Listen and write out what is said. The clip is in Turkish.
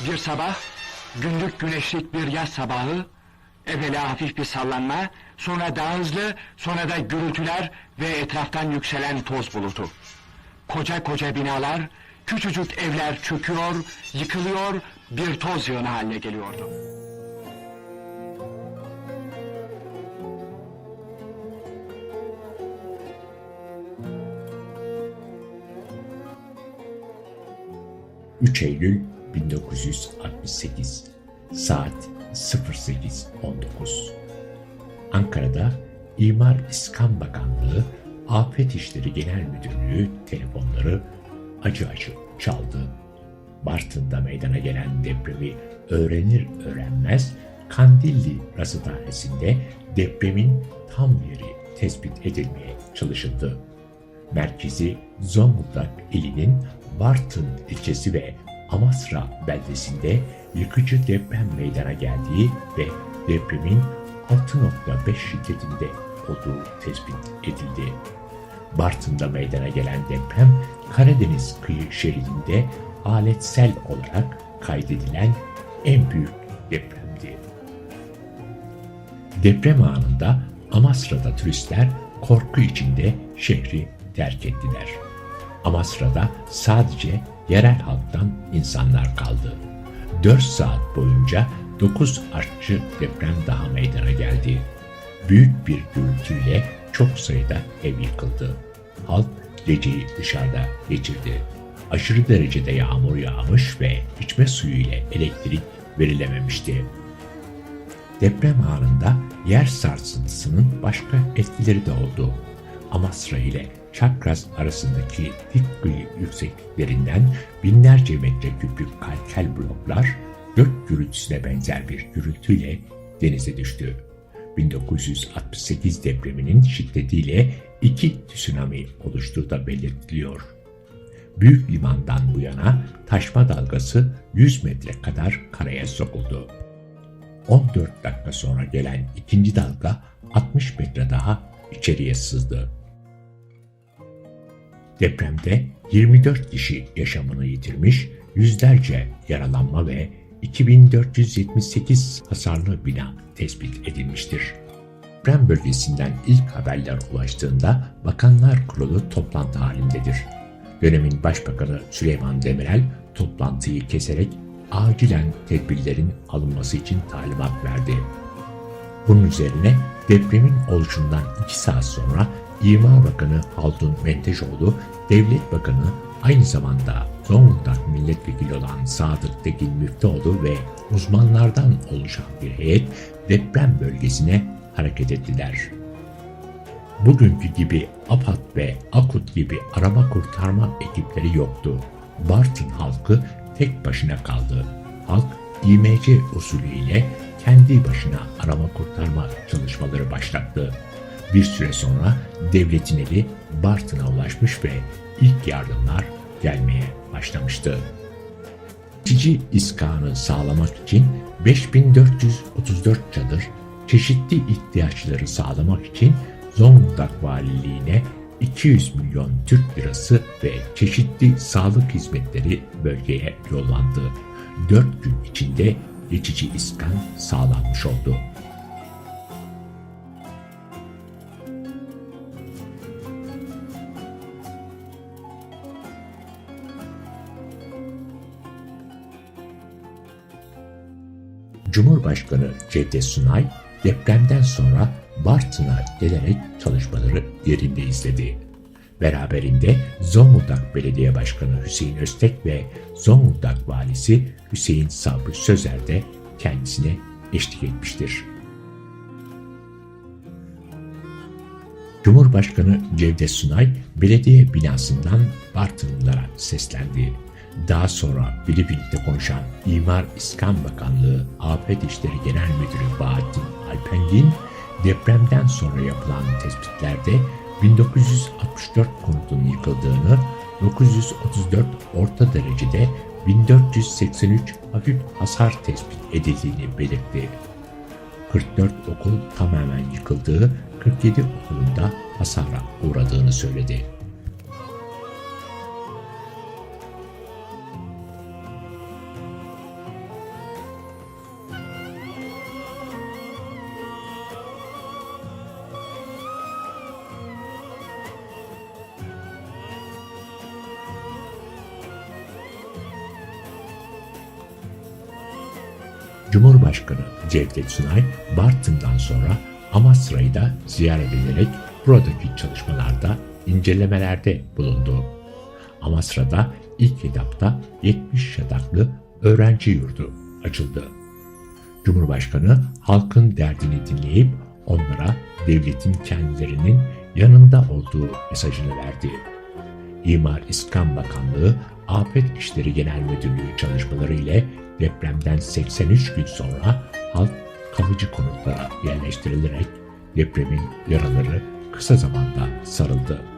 Bir sabah, günlük güneşlik bir yaz sabahı, evvela hafif bir sallanma, sonra daha hızlı, sonra da gürültüler ve etraftan yükselen toz bulutu. Koca koca binalar, küçücük evler çöküyor, yıkılıyor, bir toz yığını haline geliyordu. ...3 Eylül 1968 Saat 08.19 Ankara'da İmar İskan Bakanlığı Afet İşleri Genel Müdürlüğü telefonları acı acı çaldı. Bartın'da meydana gelen depremi öğrenir öğrenmez Kandilli Rasathanesi'nde depremin tam yeri tespit edilmeye çalışıldı. Merkezi Zonguldak ilinin Bartın ilçesi ve Amasra beldesinde yıkıcı deprem meydana geldiği ve depremin 6.5 şiddetinde olduğu tespit edildi. Bartın'da meydana gelen deprem Karadeniz kıyı şeridinde aletsel olarak kaydedilen en büyük depremdi. Deprem anında Amasra'da turistler korku içinde şehri terk ettiler. Amasra'da sadece yerel halktan insanlar kaldı. 4 saat boyunca 9 artçı deprem daha meydana geldi. Büyük bir gürültüyle çok sayıda ev yıkıldı. Halk geceyi dışarıda geçirdi. Aşırı derecede yağmur yağmış ve içme suyu ile elektrik verilememişti. Deprem anında yer sarsıntısının başka etkileri de oldu. Amasra ile Çakras arasındaki dik kıyı yüksekliklerinden binlerce metreküplük kalkel bloklar gök gürültüsüne benzer bir gürültüyle denize düştü. 1968 depreminin şiddetiyle iki tsunami oluştuğu da belirtiliyor. Büyük limandan bu yana taşma dalgası 100 metre kadar karaya sokuldu. 14 dakika sonra gelen ikinci dalga 60 metre daha içeriye sızdı. Depremde 24 kişi yaşamını yitirmiş, yüzlerce yaralanma ve 2478 hasarlı bina tespit edilmiştir. Deprem bölgesinden ilk haberler ulaştığında Bakanlar Kurulu toplantı halindedir. Dönemin Başbakanı Süleyman Demirel toplantıyı keserek acilen tedbirlerin alınması için talimat verdi. Bunun üzerine depremin oluşundan 2 saat sonra İmar Bakanı Haldun Menteşoğlu, Devlet Bakanı aynı zamanda Zonguldak Milletvekili olan Sadık Tekin Müftüoğlu ve uzmanlardan oluşan bir heyet deprem bölgesine hareket ettiler. Bugünkü gibi APAD ve AKUT gibi arama kurtarma ekipleri yoktu. Bartın halkı tek başına kaldı. Halk İMC usulüyle kendi başına arama kurtarma çalışmaları başlattı. Bir süre sonra devletin eli Bartın'a ulaşmış ve ilk yardımlar gelmeye başlamıştı. Geçici iskanı sağlamak için 5434 çadır, çeşitli ihtiyaçları sağlamak için Zonguldak Valiliğine 200 milyon Türk lirası ve çeşitli sağlık hizmetleri bölgeye yollandı. 4 gün içinde geçici iskan sağlanmış oldu. Cumhurbaşkanı Cevdet Sunay depremden sonra Bartın'a gelerek çalışmaları yerinde izledi. Beraberinde Zonguldak Belediye Başkanı Hüseyin Öztek ve Zonguldak Valisi Hüseyin Sabri Sözer de kendisine eşlik etmiştir. Cumhurbaşkanı Cevdet Sunay belediye binasından Bartınlılara seslendi. Daha sonra Filipin'de konuşan İmar İskan Bakanlığı Afet İşleri Genel Müdürü Bahattin Alpengin, depremden sonra yapılan tespitlerde 1964 konutun yıkıldığını, 934 orta derecede 1483 hafif hasar tespit edildiğini belirtti. 44 okul tamamen yıkıldığı, 47 okulun da hasara uğradığını söyledi. Cumhurbaşkanı Cevdet Sunay, Bartın'dan sonra Amasra'yı da ziyaret ederek buradaki çalışmalarda incelemelerde bulundu. Amasra'da ilk etapta 70 yataklı öğrenci yurdu açıldı. Cumhurbaşkanı halkın derdini dinleyip onlara devletin kendilerinin yanında olduğu mesajını verdi. İmar İskan Bakanlığı Afet İşleri Genel Müdürlüğü çalışmaları ile depremden 83 gün sonra halk kalıcı konutlara yerleştirilerek depremin yaraları kısa zamanda sarıldı.